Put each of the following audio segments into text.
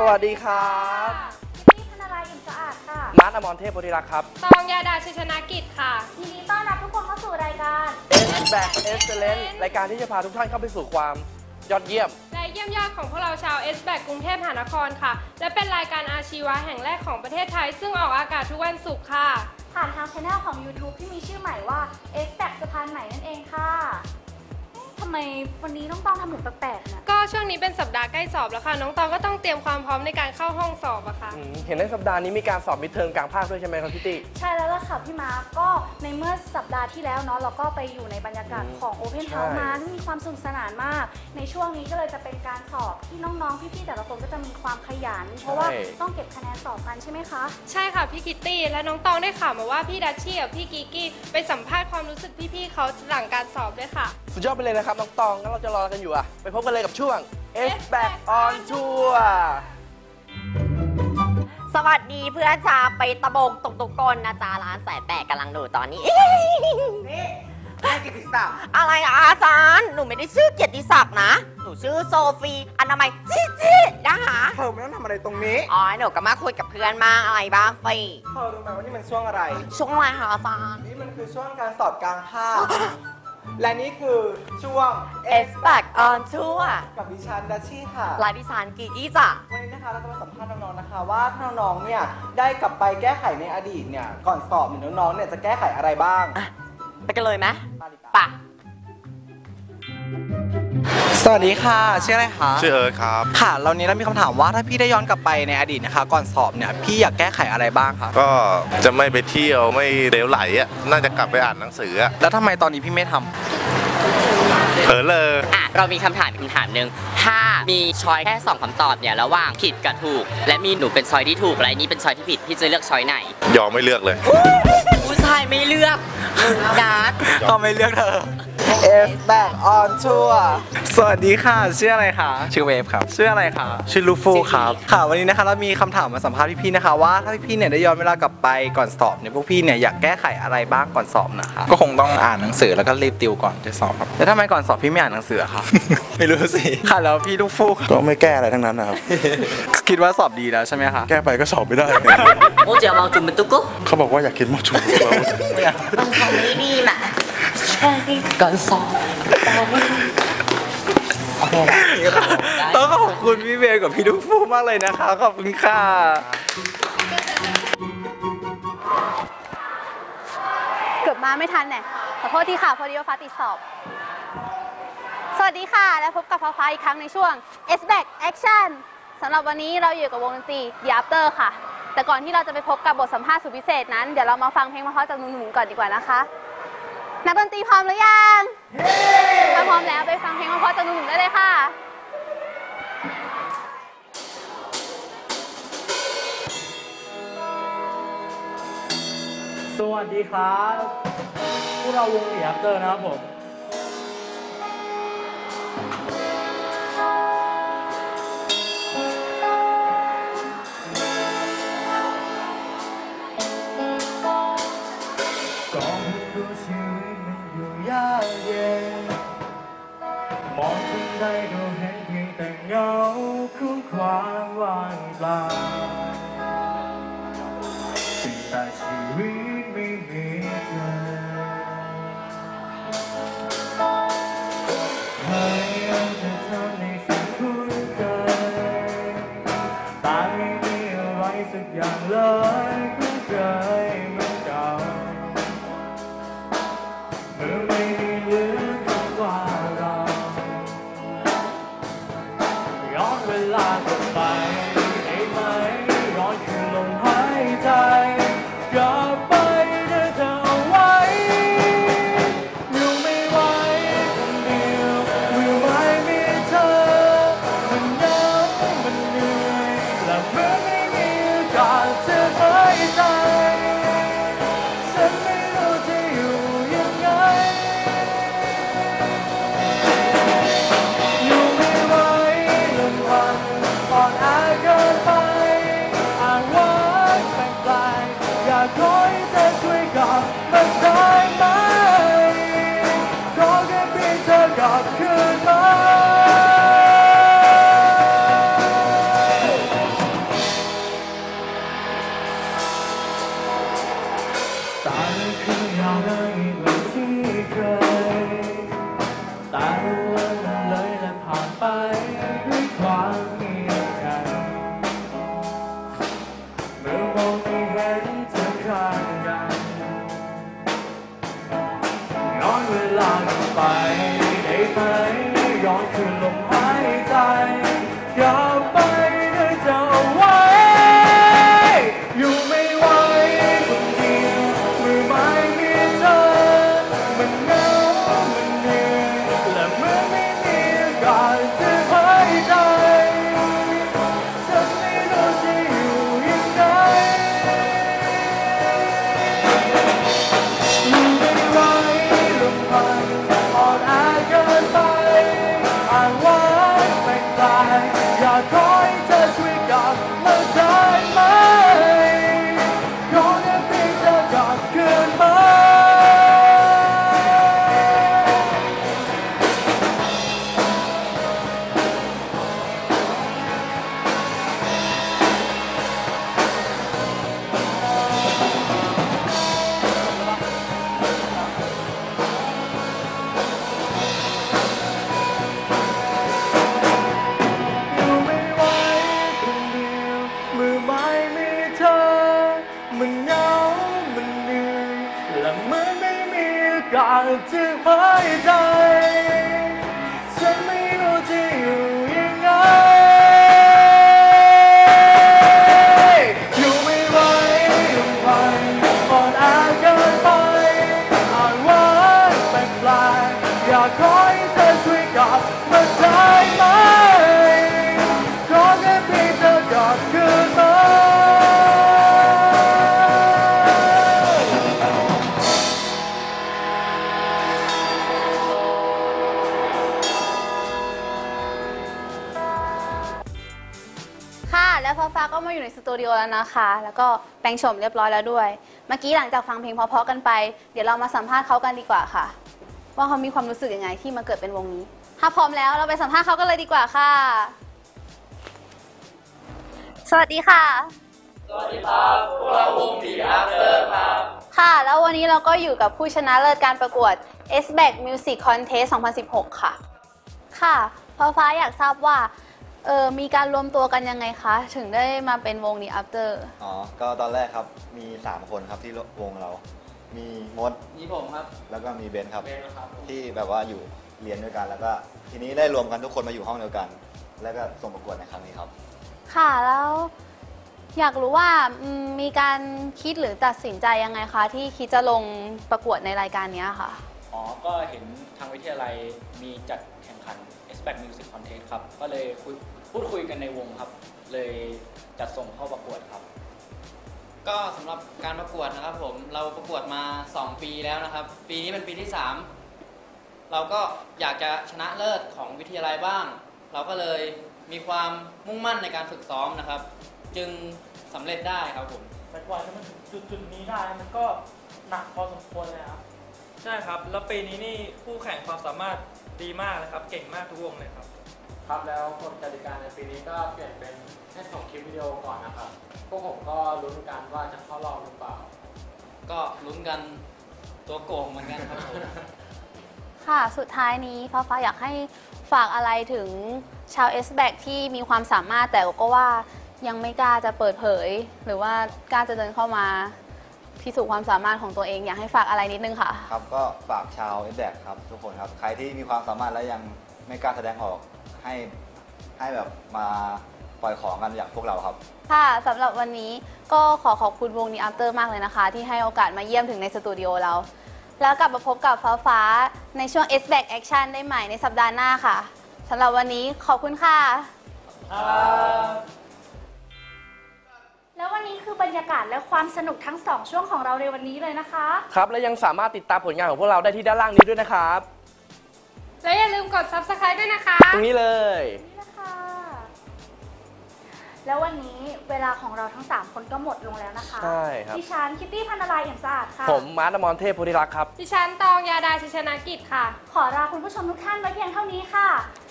สวัสดีครับพี่ธนารายอิ่มสะอาดค่ะมาร์ทอมรเทพโพธิรักษ์ครับตองยาดาชิชนากิจค่ะยินดีต้อนรับทุกคนเข้าสู่รายการ S Back Excellence รายการที่จะพาทุกท่านเข้าไปสู่ความยอดเยี่ยม และเยี่ยมยอดของพวกเราชาว s อ a c กรุงเทพมหานครค่ะ และเป็นรายการอาชีวะแห่งแรกของประเทศไทย ซึ่งออกอากาศทุกวันศุกร์ค่ะ ผ่านทางช anel ของ YouTube ที่มีชื่อใหม่ว่า S แ a c สะพานใหม่นั่นเองค่ะเอ๊ะ ทำไมวันนี้ต้องต้องทำเหมือนแปลกๆเนี่ยก็ช่วงนี้เป็นสัปดาห์ใกล้สอบแล้วค่ะ น้องตองก็ต้องเตรียมความพร้อมในการเข้าห้องสอบอะค่ะ อืมเห็นในสัปดาห์นี้มีการสอบมิดเทอมกลางภาคด้วยใช่ไหมครับพี่ติ ใช่แล้วล่ะค่ะพี่มาร์คก็ในเมื่อสัปดาห์ที่แล้วเนาะเราก็ไปอยู่ในบรรยากาศของ Open ใช่ House มาที่มีความสนุกสนานมาก ในช่วงนี้ก็เลยจะเป็นการสอบที่น้องๆพี่ๆแต่ละคนก็จะมีความขยัน เพราะว่าต้องเก็บคะแนนสอบกันใช่ไหมคะ ใช่ค่ะพี่คิตตี้และน้องตองได้ข่าวมาว่าพี่ดัชชี่กับพี่กิกกี้ไปสัมภาษณ์ความรู้สึกพี่ๆเขาหลังการสอบด้วยค่ะ สุดยอดไปเลยนะครับน้องตองงั้นเราจะรอกันอยู่อะไปพบกันเลยกับช่วง S Back on Tour สวัสดีเพื่อนจ้าไปตะบงตกตุกกลนะจ๊ะร้านแสนแปดกำลังดูตอนนี้ นี่แม่กิติศักดิ์อะไรอะอาจารย์ หนูไม่ได้ชื่อเกียรติศักดิ์นะ หนูชื่อโซฟีอนามัยจีจีนะคะเธอไม่ต้องทำอะไรตรงนี้อ๋อหนูก็มาคุยกับเพื่อนมางอะไรบ้างฟีเธอรู้ไหมว่านี่มันช่วงอะไร ช่วงอะไรคะอาจารย์ นี่มันคือช่วงการสอบกลางภาค และนี่คือช่วง S back on tour กับดิฉันดัชชี่ค่ะ ลายดิฉันกีกี้จ้ะ วันนี้นะคะเราจะมาสัมภาษณ์น้องๆนะคะ ว่าถ้าน้องๆเนี่ยได้กลับไปแก้ไขในอดีตเนี่ยก่อนสอบเนี่ยน้องๆเนี่ยจะแก้ไขอะไรบ้างอะไปกันเลยไหมมาดีกว่าปะ สวัสดีค่ะชื่ออะไรคะชื่อเอิร์ธครับค่ะเรานี้เรามีคำถามว่าถ้าพี่ได้ย้อนกลับไปในอดีตนะคะ ก่อนสอบเนี่ยพี่อยากแก้ไขอะไรบ้างคะก็จะไม่ไปเที่ยวไม่เดวไหลอะน่าจะกลับไปอ่านหนังสืออะแล้วทำไมตอนนี้พี่ไม่ทำเออเลยอะเรามีคำถามอีกคำถามหนึ่งถ้ามีช้อยแค่สองคำตอบเนี่ยระหว่างผิดกับถูก และมีหนูเป็นช้อยที่ถูกและนี่เป็นช้อยที่ผิดพี่จะเลือกช้อยไหน ยอมไม่เลือกเลยผู้ชายไม่เลือกมึงนัดก็ไม่เลือกเธอ S back on tour สวัสดีค่ะ ชื่ออะไรคะ ชื่อเวฟครับ ชื่ออะไรคะ ชื่อลูฟูครับ ค่ะ วันนี้นะคะเรามีคำถามมาสัมภาษณ์พี่ๆนะคะว่าถ้าพี่ๆเนี่ยได้ย้อนเวลากลับไปก่อนสอบเนี่ยพวกพี่เนี่ยอยากแก้ไขอะไรบ้างก่อนสอบนะคะ ก็คงต้องอ่านหนังสือแล้วก็รีบติวก่อนจะสอบครับแล้วทำไมก่อนสอบพี่ไม่อ่านหนังสืออะคะ ไม่รู้สิ ค่ะแล้วพี่ลูกฟูกก็ไม่แก้อะไรทั้งนั้นนะครับ คิดว่าสอบดีแล้วใช่ไหมคะ แก้ไปก็สอบไม่ได้โอ้เจียวเมาจุ่มเป็นตุ๊กกุ๊กเขาบอกว่าอยากกินหมอชูมันเขาไม่ดีน่ะ ก่อนสอบต้องขอบคุณพี่เบลกับพี่ลูกฟูมากเลยนะคะ ขอบคุณค่ะเกือบมาไม่ทันเนี่ยขอโทษทีค่ะ พอดีว่าฟ้าติดสอบ สวัสดีค่ะ และพบกับฟ้าฟ้าอีกครั้งในช่วง S Back Action สำหรับวันนี้เราอยู่กับวงดนตรี The After ค่ะ แต่ก่อนที่เราจะไปพบกับบทสัมภาษณ์สุดพิเศษนั้น เดี๋ยวเรามาฟังเพลงเพราะจากหนุ่มๆก่อนดีกว่านะคะ นักดนตรีพร้อมหรือยังถ้าพร้อมแล้วไปฟังเพลงเพราะๆจากหนุ่มๆได้เลยค่ะสวัสดีครับพวกเราวงเหลียบเตอร์นะครับผม เมื่อไม่มีโอกาสจะหายใจ ฉันไม่รู้จะอยู่ยังไง อยู่ไม่ไหวลมวันอ่อนแอเกินไปอ่างว่างแปลกๆอยากขอให้เธอช่วยกลับมา ฟ้าก็มาอยู่ในสตูดิโอแล้วนะคะ แล้วก็แปลงโฉมเรียบร้อยแล้วด้วย เมื่อกี้หลังจากฟังเพลงเพราะๆกันไป เดี๋ยวเรามาสัมภาษณ์เขากันดีกว่าค่ะ ว่าเขามีความรู้สึกยังไงที่มาเกิดเป็นวงนี้ ถ้าพร้อมแล้วเราไปสัมภาษณ์เขากันเลยดีกว่าค่ะ สวัสดีค่ะ สวัสดีครับ พวกเราวงดีอาร์เตอร์ครับ ค่ะ แล้ววันนี้เราก็อยู่กับผู้ชนะเลิศการประกวด s b a c Music Contest 2016 ค่ะ ค่ะฟ้าฟ้าอยากทราบว่า เออมีการรวมตัวกันยังไงคะ ถึงได้มาเป็นวงนี้ after อ๋อ ก็ตอนแรกครับ มี 3 คนครับที่วงเรา มีมดมีผมครับ แล้วก็มีเบนซ์ครับที่แบบว่าอยู่เรียนด้วยกัน แล้วก็ทีนี้ได้รวมกันทุกคนมาอยู่ห้องเดียวกัน แล้วก็ส่งประกวดในครั้งนี้ครับ ค่ะแล้ว อยากรู้ว่าอืมมีการคิดหรือตัดสินใจยังไงคะ ที่คิดจะลงประกวดในรายการเนี้ยค่ะ อ๋อ ก็เห็นทางวิทยาลัยมีจัดแข่งขัน s p a c Music Contest ครับ ก็เลยคุย พูดคุยกันในวงครับ เลยจัดส่งเข้าประกวดครับ ก็สำหรับการประกวดนะครับผมเราประกวดมา 2 ปีแล้วนะครับ ปีนี้เป็นปีที่ 3 เราก็อยากจะชนะเลิศของวิทยาลัยบ้าง เราก็เลยมีความมุ่งมั่นในการฝึกซ้อมนะครับ จึงสำเร็จได้ครับผมแต่กว่าจะมาถึงจุดจุดๆนี้ได้มันก็หนักพอสมควรเลยครับ ใช่ครับ แล้วปีนี้นี่ผู้แข่งความสามารถดีมากเลยครับ เก่งมากทุกวงเลยครับ ครับแล้วกฎกติกาในปีนี้ก็เปลี่ยนเป็นให้ส่งคลิปวิดีโอก่อนนะครับ พวกผมก็ลุ้นกันว่าจะเข้ารอบหรือเปล่า ก็ลุ้นกันตัวโกงเหมือนกันครับผม ค่ะสุดท้ายนี้ฟ้าฟ้าอยากให้ฝากอะไรถึงชาว s b a c ที่มีความสามารถแต่ก็ว่ายังไม่กล้าจะเปิดเผย หรือว่ากล้าจะเดินเข้ามาพิสูจน์ความสามารถของตัวเองอยากให้ฝากอะไรนิดนึงค่ะ ครับก็ฝากชาวเอแบกครับทุกคนครับ ใครที่มีความสามารถและยังไม่กล้าแสดงออก ให้ให้แบบมาปล่อยของกันอย่างพวกเราครับ ค่ะสำหรับวันนี้ก็ขอขอบคุณวงนี้ after มากเลยนะคะ ที่ให้โอกาสมาเยี่ยมถึงในสตูดิโอเรา แล้วกลับมาพบกับฟ้าฟ้าในช่วง S Back Action ได้ใหม่ในสัปดาห์หน้าค่ะสำหรับวันนี้ขอบคุณค่ะ แล้ววันนี้คือบรรยากาศและความสนุกทั้งสองช่วงของเราในวันนี้เลยนะคะ ครับ และยังสามารถติดตามผลงานของพวกเราได้ที่ด้านล่างนี้ด้วยนะครับ และอย่าลืมกด subscribe ด้วยนะคะตรงนี้เลยค่ะแล้ววันนี้เวลาของเราทั้ง 3 คนก็หมดลงแล้วนะคะใช่ครับ ดิฉันคิตตี้พันนารายณ์เอี่ยมสะอาดค่ะ ผมมาร์ตอมรเทพโพธิรักษ์ครับ ดิฉันตองยาดาชิชนากิจค่ะ ขอลาคุณผู้ชมทุกท่านไว้เพียงเท่านี้ค่ะ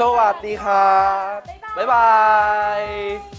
สวัสดีครับ บ๊ายบาย